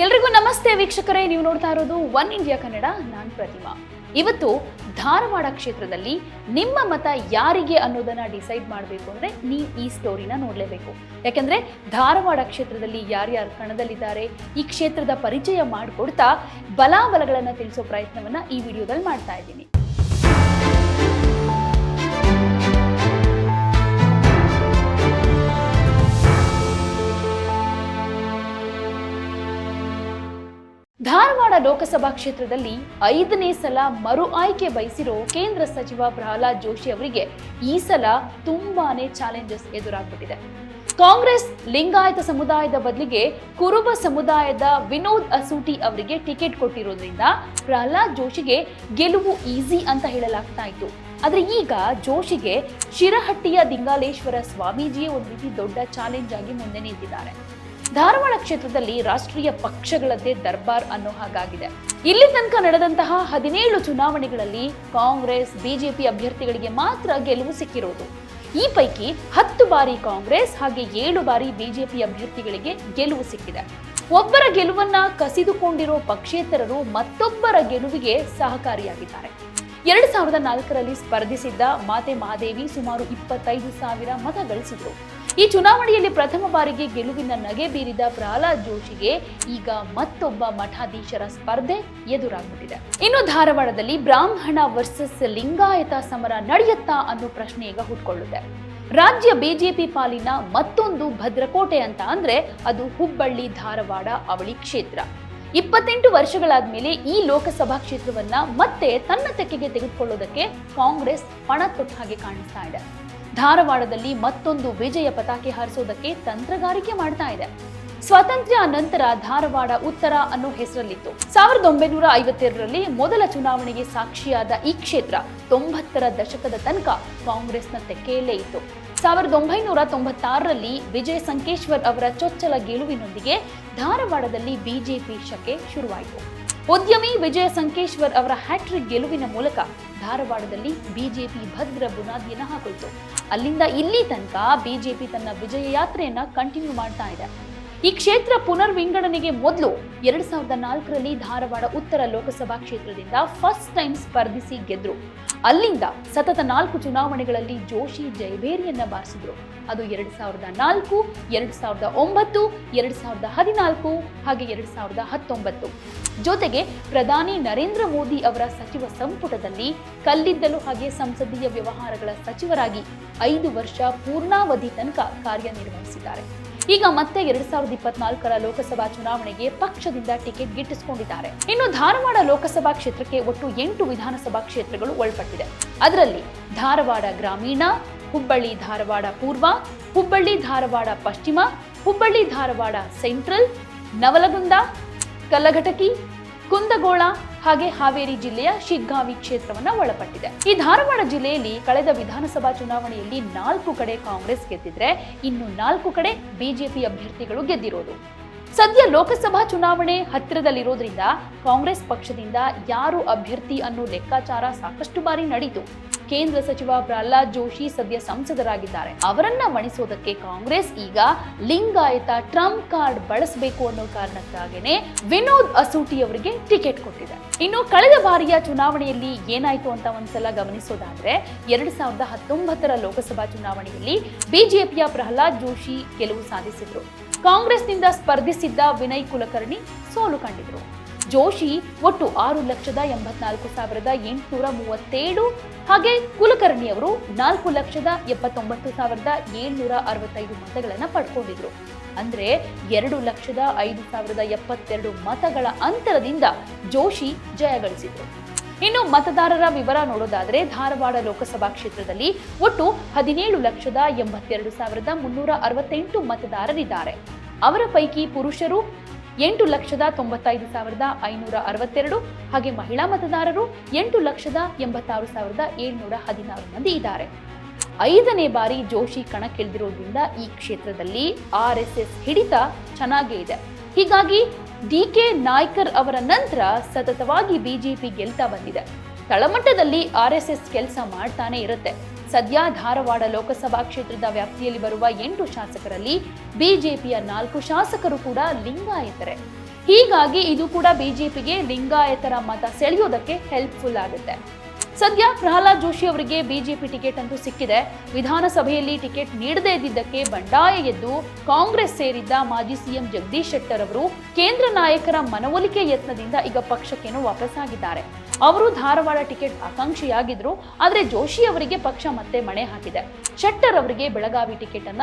ಎಲ್ರಿಗೂ ನಮಸ್ತೆ ವೀಕ್ಷಕರೇ, ನೀವು ನೋಡ್ತಾ ಇರೋದು ಒನ್ ಇಂಡಿಯಾ ಕನ್ನಡ, ನಾನ್ ಪ್ರತಿಮಾ. ಇವತ್ತು ಧಾರವಾಡ ಕ್ಷೇತ್ರದಲ್ಲಿ ನಿಮ್ಮ ಮತ ಯಾರಿಗೆ ಅನ್ನೋದನ್ನ ಡಿಸೈಡ್ ಮಾಡಬೇಕು ಅಂದ್ರೆ ನೀವು ಈ ಸ್ಟೋರಿನ ನೋಡಲೇಬೇಕು. ಯಾಕಂದ್ರೆ ಧಾರವಾಡ ಕ್ಷೇತ್ರದಲ್ಲಿ ಯಾರ್ಯಾರು ಕಣದಲ್ಲಿದ್ದಾರೆ, ಈ ಕ್ಷೇತ್ರದ ಪರಿಚಯ ಮಾಡಿಕೊಡ್ತಾ ಬಲಾಬಲಗಳನ್ನ ತಿಳಿಸೋ ಪ್ರಯತ್ನವನ್ನ ಈ ವಿಡಿಯೋದಲ್ಲಿ ಮಾಡ್ತಾ ಇದ್ದೀನಿ. ಧಾರವಾಡ ಲೋಕಸಭಾ ಕ್ಷೇತ್ರದಲ್ಲಿ ಐದನೇ ಸಲ ಮರು ಆಯ್ಕೆ ಬಯಸಿರೋ ಕೇಂದ್ರ ಸಚಿವ ಪ್ರಹ್ಲಾದ್ ಜೋಶಿ ಅವರಿಗೆ ಈ ಸಲ ತುಂಬಾನೇ ಚಾಲೆಂಜಸ್ ಎದುರಾಗ್ಬಿಟ್ಟಿದೆ. ಕಾಂಗ್ರೆಸ್, ಲಿಂಗಾಯತ ಸಮುದಾಯದ ಬದಲಿಗೆ ಕುರುಬ ಸಮುದಾಯದ ವಿನೋದ್ ಅಸೂಟಿ ಅವರಿಗೆ ಟಿಕೆಟ್ ಕೊಟ್ಟಿರೋದ್ರಿಂದ ಪ್ರಹ್ಲಾದ್ ಜೋಶಿಗೆ ಗೆಲುವು ಈಸಿ ಅಂತ ಹೇಳಲಾಗ್ತಾ ಇತ್ತು. ಆದ್ರೆ ಈಗ ಜೋಶಿಗೆ ಶಿರಹಟ್ಟಿಯ ದಿಂಗಾಲೇಶ್ವರ ಸ್ವಾಮೀಜಿಯೇ ಒಂದು ರೀತಿ ದೊಡ್ಡ ಚಾಲೆಂಜ್ ಆಗಿ ಮುಂದೆ ನಿಂತಿದ್ದಾರೆ. ಧಾರವಾಡ ಕ್ಷೇತ್ರದಲ್ಲಿ ರಾಷ್ಟ್ರೀಯ ಪಕ್ಷಗಳದ್ದೇ ದರ್ಬಾರ್ ಅನ್ನೋ ಹಾಗಾಗಿದೆ. ಇಲ್ಲಿ ತನಕ ನಡೆದಂತಹ ಹದಿನೇಳು ಚುನಾವಣೆಗಳಲ್ಲಿ ಕಾಂಗ್ರೆಸ್, ಬಿಜೆಪಿ ಅಭ್ಯರ್ಥಿಗಳಿಗೆ ಮಾತ್ರ ಗೆಲುವು ಸಿಕ್ಕಿರೋದು. ಈ ಪೈಕಿ ಹತ್ತು ಬಾರಿ ಕಾಂಗ್ರೆಸ್ ಹಾಗೆ ಏಳು ಬಾರಿ ಬಿಜೆಪಿ ಅಭ್ಯರ್ಥಿಗಳಿಗೆ ಗೆಲುವು ಸಿಕ್ಕಿದೆ. ಒಬ್ಬರ ಗೆಲುವನ್ನ ಕಸಿದುಕೊಂಡಿರೋ ಪಕ್ಷೇತರರು ಮತ್ತೊಬ್ಬರ ಗೆಲುವಿಗೆ ಸಹಕಾರಿಯಾಗಿದ್ದಾರೆ. ಎರಡ್ ಸಾವಿರದ ನಾಲ್ಕರಲ್ಲಿ ಸ್ಪರ್ಧಿಸಿದ್ದ ಮಾತೆ ಮಹಾದೇವಿ ಸುಮಾರು ಇಪ್ಪತ್ತೈದು ಸಾವಿರ ಮತ ಗಳಿಸಿದ್ರು. ಈ ಚುನಾವಣೆಯಲ್ಲಿ ಪ್ರಥಮ ಬಾರಿಗೆ ಗೆಲುವಿನ ನಗೆ ಬೀರಿದ ಪ್ರಹ್ಲಾದ್ ಜೋಶಿಗೆ ಈಗ ಮತ್ತೊಬ್ಬ ಮಠಾಧೀಶರ ಸ್ಪರ್ಧೆ ಎದುರಾಗುತ್ತಿದೆ. ಇನ್ನು ಧಾರವಾಡದಲ್ಲಿ ಬ್ರಾಹ್ಮಣ ವರ್ಸಸ್ ಲಿಂಗಾಯತ ಸಮರ ನಡೆಯುತ್ತಾ ಅನ್ನೋ ಪ್ರಶ್ನೆ ಈಗ ಹುಟ್ಕೊಳ್ಳುತ್ತೆ ರಾಜ್ಯ ಬಿಜೆಪಿ ಪಾಲಿನ ಮತ್ತೊಂದು ಭದ್ರಕೋಟೆ ಅಂತ ಅಂದ್ರೆ ಅದು ಹುಬ್ಬಳ್ಳಿ ಧಾರವಾಡ ಅವಳಿ ಕ್ಷೇತ್ರ. ಇಪ್ಪತ್ತೆಂಟು ವರ್ಷಗಳಾದ್ಮೇಲೆ ಈ ಲೋಕಸಭಾ ಕ್ಷೇತ್ರವನ್ನ ಮತ್ತೆ ತನ್ನ ತೆಕ್ಕೆಗೆ ತೆಗೆದುಕೊಳ್ಳೋದಕ್ಕೆ ಕಾಂಗ್ರೆಸ್ ಪಣ ತೊಟ್ಟ ಹಾಗೆ ಕಾಣಿಸ್ತಾ ಇದೆ. ಧಾರವಾಡದಲ್ಲಿ ಮತ್ತೊಂದು ವಿಜಯ ಪತಾಕೆ ಹಾರಿಸೋದಕ್ಕೆ ತಂತ್ರಗಾರಿಕೆ ಮಾಡ್ತಾ ಇದೆ. ಸ್ವಾತಂತ್ರ್ಯ ನಂತರ ಧಾರವಾಡ ಉತ್ತರ ಅನ್ನೋ ಹೆಸರಲ್ಲಿತ್ತು. ಸಾವಿರದ ಒಂಬೈನೂರ ಐವತ್ತೆರಡರಲ್ಲಿ ಮೊದಲ ಚುನಾವಣೆಗೆ ಸಾಕ್ಷಿಯಾದ ಈ ಕ್ಷೇತ್ರ ತೊಂಬತ್ತರ ದಶಕದ ತನಕ ಕಾಂಗ್ರೆಸ್ನ ತೆಕ್ಕೆಯಲ್ಲೇ ಇತ್ತು. ಸಾವಿರದ ಒಂಬೈನೂರ ತೊಂಬತ್ತಾರರಲ್ಲಿ ವಿಜಯ ಸಂಕೇಶ್ವರ್ ಅವರ ಚೊಚ್ಚಲ ಗೆಲುವಿನೊಂದಿಗೆ ಧಾರವಾಡದಲ್ಲಿ ಬಿಜೆಪಿ ಶಕೆ ಶುರುವಾಯಿತು. ಉದ್ಯಮಿ ವಿಜಯ ಸಂಕೇಶ್ವರ್ ಅವರ ಹ್ಯಾಟ್ರಿಕ್ ಗೆಲುವಿನ ಮೂಲಕ ಧಾರವಾಡದಲ್ಲಿ ಬಿಜೆಪಿ ಭದ್ರ ಬುನಾದಿಯನ್ನು ಹಾಕೊಳ್ತು. ಅಲ್ಲಿಂದ ಇಲ್ಲಿ ತನಕ ಬಿಜೆಪಿ ತನ್ನ ವಿಜಯ ಯಾತ್ರೆಯನ್ನು ಕಂಟಿನ್ಯೂ ಮಾಡ್ತಾ ಇದೆ. ಈ ಕ್ಷೇತ್ರ ಪುನರ್ವಿಂಗಡಣೆಗೆ ಮೊದಲು ಎರಡ್ ಸಾವಿರದ ನಾಲ್ಕರಲ್ಲಿ ಧಾರವಾಡ ಉತ್ತರ ಲೋಕಸಭಾ ಕ್ಷೇತ್ರದಿಂದ ಫಸ್ಟ್ ಟೈಮ್ ಸ್ಪರ್ಧಿಸಿ ಗೆದ್ರು. ಅಲ್ಲಿಂದ ಸತತ ನಾಲ್ಕು ಚುನಾವಣೆಗಳಲ್ಲಿ ಜೋಶಿ ಜೈಬೇರಿಯನ್ನ ಬಾರಿಸಿದ್ರು. ಅದು ಎರಡ್ ಸಾವಿರದ ನಾಲ್ಕು, ಎರಡ್ ಸಾವಿರದ ಒಂಬತ್ತು, ಎರಡ್ ಸಾವಿರದ ಹದಿನಾಲ್ಕು, ಹಾಗೆ ಎರಡ್ ಸಾವಿರದ ಹತ್ತೊಂಬತ್ತು. ಜೊತೆಗೆ ಪ್ರಧಾನಿ ನರೇಂದ್ರ ಮೋದಿ ಅವರ ಸಚಿವ ಸಂಪುಟದಲ್ಲಿ ಕಲ್ಲಿದ್ದಲು ಹಾಗೆ ಸಂಸದೀಯ ವ್ಯವಹಾರಗಳ ಸಚಿವರಾಗಿ ಐದು ವರ್ಷ ಪೂರ್ಣಾವಧಿ ತನಕ ಕಾರ್ಯನಿರ್ವಹಿಸಿದ್ದಾರೆ. ಈಗ ಮತ್ತೆ ಎರಡ್ ಸಾವಿರದ ಇಪ್ಪತ್ನಾಲ್ಕರ ಲೋಕಸಭಾ ಚುನಾವಣೆಗೆ ಪಕ್ಷದಿಂದ ಟಿಕೆಟ್ ಗಿಟ್ಟಿಸಿಕೊಂಡಿದ್ದಾರೆ. ಇನ್ನು ಧಾರವಾಡ ಲೋಕಸಭಾ ಕ್ಷೇತ್ರಕ್ಕೆ ಒಟ್ಟು ಎಂಟು ವಿಧಾನಸಭಾ ಕ್ಷೇತ್ರಗಳು ಒಳಪಟ್ಟಿದೆ. ಅದರಲ್ಲಿ ಧಾರವಾಡ ಗ್ರಾಮೀಣ, ಹುಬ್ಬಳ್ಳಿ ಧಾರವಾಡ ಪೂರ್ವ, ಹುಬ್ಬಳ್ಳಿ ಧಾರವಾಡ ಪಶ್ಚಿಮ, ಹುಬ್ಬಳ್ಳಿ ಧಾರವಾಡ ಸೆಂಟ್ರಲ್, ನವಲಗುಂದ, ಕಲ್ಲಘಟಕಿ, ಕುಂದಗೋಳ ಹಾಗೆ ಹಾವೇರಿ ಜಿಲ್ಲೆಯ ಶಿಗ್ಗಾವಿ ಕ್ಷೇತ್ರವನ್ನ ಒಳಪಟ್ಟಿದೆ. ಈ ಧಾರವಾಡ ಜಿಲ್ಲೆಯಲ್ಲಿ ಕಳೆದ ವಿಧಾನಸಭಾ ಚುನಾವಣೆಯಲ್ಲಿ ನಾಲ್ಕು ಕಡೆ ಕಾಂಗ್ರೆಸ್ ಗೆದ್ದಿದ್ರೆ ಇನ್ನು ನಾಲ್ಕು ಕಡೆ ಬಿಜೆಪಿ ಅಭ್ಯರ್ಥಿಗಳು ಗೆದ್ದಿರೋದು. ಸದ್ಯ ಲೋಕಸಭಾ ಚುನಾವಣೆ ಹತ್ತಿರದಲ್ಲಿರೋದ್ರಿಂದ ಕಾಂಗ್ರೆಸ್ ಪಕ್ಷದಿಂದ ಯಾರು ಅಭ್ಯರ್ಥಿ ಅನ್ನೋ ಲೆಕ್ಕಾಚಾರ ಸಾಕಷ್ಟು ಬಾರಿ ನಡೀತು. ಕೇಂದ್ರ ಸಚಿವ ಪ್ರಹ್ಲಾದ್ ಜೋಶಿ ಸದ್ಯ ಸಂಸದರಾಗಿದ್ದಾರೆ. ಅವರನ್ನ ಮಣಿಸೋದಕ್ಕೆ ಕಾಂಗ್ರೆಸ್ ಈಗ ಲಿಂಗಾಯತ ಟ್ರಂಪ್ ಕಾರ್ಡ್ ಬಳಸಬೇಕು ಅನ್ನೋ ಕಾರಣಕ್ಕಾಗೇನೆ ವಿನೋದ್ ಅಸೂಟಿ ಅವರಿಗೆ ಟಿಕೆಟ್ ಕೊಟ್ಟಿದೆ. ಇನ್ನು ಕಳೆದ ಬಾರಿಯ ಚುನಾವಣೆಯಲ್ಲಿ ಏನಾಯ್ತು ಅಂತ ಒಂದ್ಸಲ ಗಮನಿಸೋದಾದ್ರೆ ಎರಡ್ ಸಾವಿರದ ಹತ್ತೊಂಬತ್ತರ ಲೋಕಸಭಾ ಚುನಾವಣೆಯಲ್ಲಿ ಬಿಜೆಪಿಯ ಪ್ರಹ್ಲಾದ್ ಜೋಶಿ ಗೆಲುವು ಸಾಧಿಸಿದ್ರು. ಕಾಂಗ್ರೆಸ್ನಿಂದ ಸ್ಪರ್ಧಿಸಿದ್ದ ವಿನಯ್ ಕುಲಕರ್ಣಿ ಸೋಲು ಕಂಡಿದ್ರು. ಜೋಶಿ ಒಟ್ಟು ಆರು ಲಕ್ಷದ ಎಂಬತ್ನಾಲ್ಕು ಸಾವಿರದ ಎಂಟುನೂರ ಮೂವತ್ತೇಳು ಹಾಗೆ ಕುಲಕರ್ಣಿ ಅವರು ನಾಲ್ಕು ಲಕ್ಷದ ಎಪ್ಪತ್ತೊಂಬತ್ತು ಸಾವಿರದ ಏಳ್ನೂರ ಅರವತ್ತೈದು ಮತಗಳನ್ನು ಪಡ್ಕೊಂಡಿದ್ರು. ಅಂದ್ರೆ ಎರಡು ಲಕ್ಷದ ಐದು ಸಾವಿರದ ಎಪ್ಪತ್ತೆರಡು ಮತಗಳ ಅಂತರದಿಂದ ಜೋಶಿ ಜಯಗಳಿಸಿದ್ರು ಇನ್ನು ಮತದಾರರ ವಿವರ ನೋಡೋದಾದರೆ ಧಾರವಾಡ ಲೋಕಸಭಾ ಕ್ಷೇತ್ರದಲ್ಲಿ ಒಟ್ಟು ಹದಿನೇಳು ಲಕ್ಷದ ಎಂಬತ್ತೆರಡು ಸಾವಿರದ ಮುನ್ನೂರ ಅರವತ್ತೆಂಟು ಮತದಾರರಿದ್ದಾರೆ. ಅವರ ಪೈಕಿ ಪುರುಷರು ಎಂಟು ಲಕ್ಷದ ತೊಂಬತ್ತೈದು ಸಾವಿರದ ಐನೂರ ಅರವತ್ತೆರಡು ಹಾಗೆ ಮಹಿಳಾ ಮತದಾರರು ಎಂಟು ಲಕ್ಷದ ಎಂಬತ್ತಾರು ಸಾವಿರದ ಏಳ್ನೂರ ಹದಿನಾರು ಮಂದಿ ಇದ್ದಾರೆ. ಐದನೇ ಬಾರಿ ಜೋಶಿ ಕಣಕ್ಕಿಳಿದಿರೋದ್ರಿಂದ ಈ ಕ್ಷೇತ್ರದಲ್ಲಿ ಆರ್ ಎಸ್ ಎಸ್ ಹಿಡಿತ ಚೆನ್ನಾಗೇ ಇದೆ. ಹೀಗಾಗಿ ಡಿ ಕೆ ನಾಯ್ಕರ್ ಅವರ ನಂತರ ಸತತವಾಗಿ ಬಿಜೆಪಿ ಗೆಲ್ತಾ ಬಂದಿದೆ. ತಳಮಟ್ಟದಲ್ಲಿ ಆರ್ ಎಸ್ ಎಸ್ ಕೆಲಸ ಮಾಡ್ತಾನೆ ಇರುತ್ತೆ. ಸದ್ಯ ಧಾರವಾಡ ಲೋಕಸಭಾ ಕ್ಷೇತ್ರದ ವ್ಯಾಪ್ತಿಯಲ್ಲಿ ಬರುವ ಎಂಟು ಶಾಸಕರಲ್ಲಿ ಬಿಜೆಪಿಯ ನಾಲ್ಕು ಶಾಸಕರು ಕೂಡ ಲಿಂಗಾಯತರೆ. ಹೀಗಾಗಿ ಇದು ಕೂಡ ಬಿಜೆಪಿಗೆ ಲಿಂಗಾಯತರ ಮತ ಸೆಳೆಯೋದಕ್ಕೆ ಹೆಲ್ಪ್ಫುಲ್ ಆಗುತ್ತೆ. ಸದ್ಯ ಪ್ರಹ್ಲಾದ್ ಜೋಶಿ ಅವರಿಗೆ ಬಿಜೆಪಿ ಟಿಕೆಟ್ ಅಂತೂ ಸಿಕ್ಕಿದೆ. ವಿಧಾನಸಭೆಯಲ್ಲಿ ಟಿಕೆಟ್ ನೀಡದೇ ಇದ್ದಿದ್ದಕ್ಕೆ ಬಂಡಾಯ ಎದ್ದು ಕಾಂಗ್ರೆಸ್ ಸೇರಿದ್ದ ಮಾಜಿ ಸಿಎಂ ಜಗದೀಶ್ ಶೆಟ್ಟರ್ ಅವರು ಕೇಂದ್ರ ನಾಯಕರ ಮನವೊಲಿಕೆ ಯತ್ನದಿಂದ ಈಗ ಪಕ್ಷಕ್ಕೇನು ವಾಪಸ್ಸಾಗಿದ್ದಾರೆ. ಅವರು ಧಾರವಾಡ ಟಿಕೆಟ್ ಆಕಾಂಕ್ಷಿಯಾಗಿದ್ರು, ಆದ್ರೆ ಜೋಶಿ ಅವರಿಗೆ ಪಕ್ಷ ಮತ್ತೆ ಮಣೆ ಹಾಕಿದೆ. ಶೆಟ್ಟರ್ ಅವರಿಗೆ ಬೆಳಗಾವಿ ಟಿಕೆಟ್ ಅನ್ನ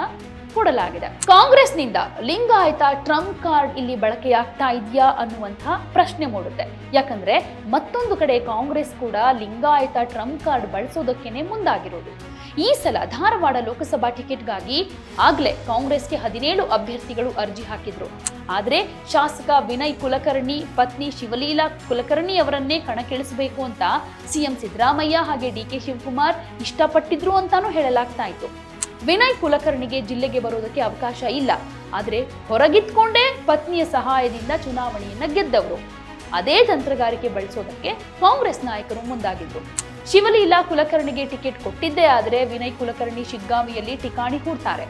ಕೊಡಲಾಗಿದೆ. ಕಾಂಗ್ರೆಸ್ನಿಂದ, ಲಿಂಗಾಯತ, ಟ್ರಂಪ್ ಕಾರ್ಡ್ ಇಲ್ಲಿ ಬಳಕೆಯಾಗ್ತಾ ಇದೆಯಾ? ಅನ್ನುವಂತಹ ಪ್ರಶ್ನೆ ಮೂಡುತ್ತೆ. ಯಾಕಂದ್ರೆ ಮತ್ತೊಂದು ಕಡೆ ಕಾಂಗ್ರೆಸ್ ಕೂಡ ಲಿಂಗಾಯತ ಟ್ರಂಪ್ ಕಾರ್ಡ್ ಬಳಸೋದಕ್ಕೇನೆ ಮುಂದಾಗಿರೋದು. ಈ ಸಲ ಧಾರವಾಡ ಲೋಕಸಭಾ ಟಿಕೆಟ್ಗಾಗಿ ಆಗ್ಲೇ ಕಾಂಗ್ರೆಸ್ಗೆ ಹದಿನೇಳು ಅಭ್ಯರ್ಥಿಗಳು ಅರ್ಜಿ ಹಾಕಿದ್ರು. ಆದ್ರೆ ಶಾಸಕ ವಿನಯ್ ಕುಲಕರ್ಣಿ, ಪತ್ನಿ ಶಿವಲೀಲಾ ಕುಲಕರ್ಣಿ ಅವರನ್ನೇ ಕಣಕ್ಕಿಳಿಸಬೇಕು ಅಂತ ಸಿಎಂ ಸಿದ್ದರಾಮಯ್ಯ ಹಾಗೆ ಡಿ ಕೆ ಶಿವಕುಮಾರ್ ಇಷ್ಟಪಟ್ಟಿದ್ರು ಅಂತಾನೂ ಹೇಳಲಾಗ್ತಾ ಇತ್ತು. ವಿನಯ್ ಕುಲಕರ್ಣಿಗೆ ಜಿಲ್ಲೆಗೆ ಬರೋದಕ್ಕೆ ಅವಕಾಶ ಇಲ್ಲ. ಆದ್ರೆ ಹೊರಗಿತ್ಕೊಂಡೇ ಪತ್ನಿಯ ಸಹಾಯದಿಂದ ಚುನಾವಣೆಯನ್ನ ಗೆದ್ದವರು. ಅದೇ ತಂತ್ರಗಾರಿಕೆ ಬಳಸೋದಕ್ಕೆ ಕಾಂಗ್ರೆಸ್ ನಾಯಕರು ಮುಂದಾಗಿದ್ರು ಶಿವಲೀಲಾ ಕುಲಕರ್ಣಿಗೆ ಟಿಕೆಟ್ ಕೊಟ್ಟಿದ್ದೇ ಆದರೆ ವಿನಯ್ ಕುಲಕರ್ಣಿ ಶಿಗ್ಗಾಮಿಯಲ್ಲಿ ಠಿಕಾಣಿ ಹೂಡ್ತಾರೆ.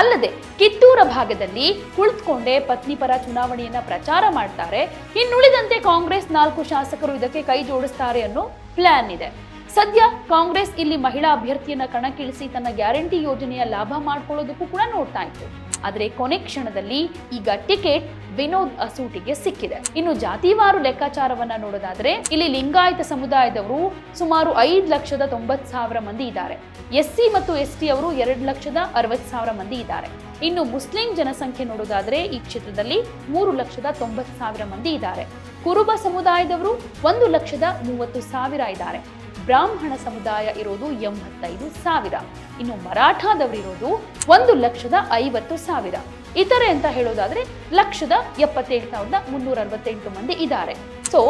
ಅಲ್ಲದೆ ಕಿತ್ತೂರ ಭಾಗದಲ್ಲಿ ಕುಳಿತುಕೊಂಡೇ ಪತ್ನಿ ಪರ ಚುನಾವಣೆಯನ್ನ ಪ್ರಚಾರ ಮಾಡ್ತಾರೆ. ಇನ್ನುಳಿದಂತೆ ಕಾಂಗ್ರೆಸ್ ನಾಲ್ಕು ಶಾಸಕರು ಇದಕ್ಕೆ ಕೈ ಜೋಡಿಸ್ತಾರೆ ಅನ್ನೋ ಪ್ಲಾನ್ ಇದೆ. ಸದ್ಯ ಕಾಂಗ್ರೆಸ್ ಇಲ್ಲಿ ಮಹಿಳಾ ಅಭ್ಯರ್ಥಿಯನ್ನ ಕಣಕ್ಕಿಳಿಸಿ ತನ್ನ ಗ್ಯಾರಂಟಿ ಯೋಜನೆಯ ಲಾಭ ಮಾಡ್ಕೊಳ್ಳೋದಕ್ಕೂ ಕೂಡ ನೋಡ್ತಾ ಇತ್ತು. ಆದ್ರೆ ಕೊನೆ ಕ್ಷಣದಲ್ಲಿ ಈಗ ಟಿಕೆಟ್ ವಿನೋದ್ ಅಸೂಟಿಗೆ ಸಿಕ್ಕಿದೆ. ಇನ್ನು ಜಾತಿವಾರು ಲೆಕ್ಕಾಚಾರವನ್ನ ನೋಡೋದಾದ್ರೆ ಇಲ್ಲಿ ಲಿಂಗಾಯತ ಸಮುದಾಯದವರು ಸುಮಾರು ಐದು ಲಕ್ಷದ ತೊಂಬತ್ ಸಾವಿರ ಮಂದಿ ಇದ್ದಾರೆ. ಎಸ್ಸಿ ಮತ್ತು ಎಸ್ ಟಿ ಅವರು ಎರಡು ಲಕ್ಷದ ಅರವತ್ ಸಾವಿರ ಮಂದಿ ಇದ್ದಾರೆ. ಇನ್ನು ಮುಸ್ಲಿಂ ಜನಸಂಖ್ಯೆ ನೋಡೋದಾದ್ರೆ ಈ ಕ್ಷೇತ್ರದಲ್ಲಿ ಮೂರು ಲಕ್ಷದ ತೊಂಬತ್ ಸಾವಿರ ಮಂದಿ ಇದ್ದಾರೆ. ಕುರುಬ ಸಮುದಾಯದವರು ಒಂದು ಲಕ್ಷದ ಮೂವತ್ತು ಸಾವಿರ ಇದ್ದಾರೆ. ಬ್ರಾಹ್ಮಣ ಸಮುದಾಯ ಇರೋದು ಎಂಬತ್ತೈದು ಸಾವಿರ. ಇನ್ನು ಮರಾಠದವರಿರೋದು ಒಂದು ಲಕ್ಷದ ಐವತ್ತು ಸಾವಿರ. ಇತರೆ ಅಂತ ಹೇಳೋದಾದ್ರೆ ಲಕ್ಷದ ಎಪ್ಪತ್ತೇಳು ಸಾವಿರದ ಮುನ್ನೂರ ಅರವತ್ತೆಂಟು ಮಂದಿ ಇದ್ದಾರೆ. ಸೊ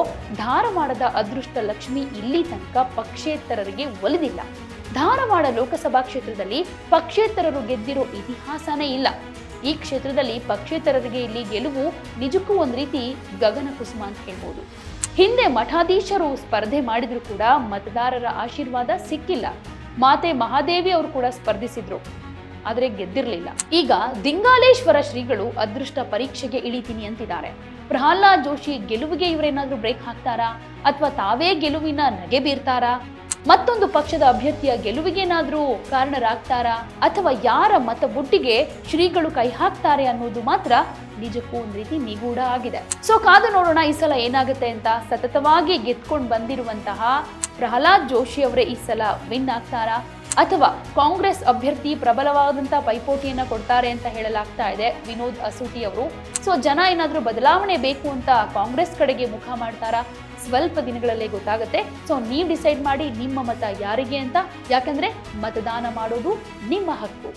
ಧಾರವಾಡದ ಅದೃಷ್ಟ ಲಕ್ಷ್ಮಿ ಇಲ್ಲಿ ತನಕ ಪಕ್ಷೇತರರಿಗೆ ಒಲಿದಿಲ್ಲ. ಧಾರವಾಡ ಲೋಕಸಭಾ ಕ್ಷೇತ್ರದಲ್ಲಿ ಪಕ್ಷೇತರರು ಗೆದ್ದಿರೋ ಇತಿಹಾಸನೇ ಇಲ್ಲ. ಈ ಕ್ಷೇತ್ರದಲ್ಲಿ ಪಕ್ಷೇತರರಿಗೆ ಇಲ್ಲಿ ಗೆಲುವು ನಿಜಕ್ಕೂ ಒಂದು ರೀತಿ ಗಗನ ಕುಸುಮ ಅಂತ ಹೇಳ್ಬೋದು. ಹಿಂದೆ ಮಠಾಧೀಶರು ಸ್ಪರ್ಧೆ ಮಾಡಿದ್ರು ಕೂಡ ಮತದಾರರ ಆಶೀರ್ವಾದ ಸಿಕ್ಕಿಲ್ಲ. ಮಾತೆ ಮಹಾದೇವಿ ಅವರು ಕೂಡ ಸ್ಪರ್ಧಿಸಿದ್ರು. ಆದರೆ ಗೆದ್ದಿರಲಿಲ್ಲ. ಈಗ ದಿಂಗಾಲೇಶ್ವರ ಶ್ರೀಗಳು ಅದೃಷ್ಟ ಪರೀಕ್ಷೆಗೆ ಇಳಿತೀನಿ ಅಂತಿದ್ದಾರೆ. ಪ್ರಹ್ಲಾದ್ ಜೋಶಿ ಗೆಲುವಿಗೆ ಇವರೇನಾದ್ರೂ ಬ್ರೇಕ್ ಹಾಕ್ತಾರಾ? ಅಥವಾ ತಾವೇ ಗೆಲುವಿನ ನಗೆ ಬೀರ್ತಾರಾ? ಮತ್ತೊಂದು ಪಕ್ಷದ ಅಭ್ಯರ್ಥಿಯ ಗೆಲುವಿಗೇನಾದರೂ ಕಾರಣರಾಗ್ತಾರಾ? ಅಥವಾ ಯಾರ ಮತ ಬುಟ್ಟಿಗೆ ಶ್ರೀಗಳು ಕೈ ಹಾಕ್ತಾರೆ ಅನ್ನೋದು ಮಾತ್ರ ನಿಜಕ್ಕೂ ಒಂದು ರೀತಿ ನಿಗೂಢ ಆಗಿದೆ. ಸೊ ಕಾದು ನೋಡೋಣ ಈ ಸಲ ಏನಾಗುತ್ತೆ ಅಂತ. ಸತತವಾಗಿ ಗೆದ್ಕೊಂಡು ಬಂದಿರುವಂತಹ ಪ್ರಹ್ಲಾದ್ ಜೋಶಿ ಅವರೇ ಈ ಸಲ ವಿನ್ ಆಗ್ತಾರಾ? ಅಥವಾ ಕಾಂಗ್ರೆಸ್ ಅಭ್ಯರ್ಥಿ ಪ್ರಬಲವಾದಂತಹ ಪೈಪೋಟಿಯನ್ನ ಕೊಡ್ತಾರೆ ಅಂತ ಹೇಳಲಾಗ್ತಾ ಇದೆ ವಿನೋದ್ ಅಸೂಟಿ ಅವರು. ಸೊ ಜನ ಏನಾದರೂ ಬದಲಾವಣೆ ಬೇಕು ಅಂತ ಕಾಂಗ್ರೆಸ್ ಕಡೆಗೆ ಮುಖ ಮಾಡ್ತಾರಾ? ಸ್ವಲ್ಪ ದಿನಗಳಲ್ಲೇ ಗೊತ್ತಾಗುತ್ತೆ. ಸೊ ನೀವು ಡಿಸೈಡ್ ಮಾಡಿ ನಿಮ್ಮ ಮತ ಯಾರಿಗೆ ಅಂತ. ಯಾಕಂದ್ರೆ ಮತದಾನ ಮಾಡೋದು ನಿಮ್ಮ ಹಕ್ಕು.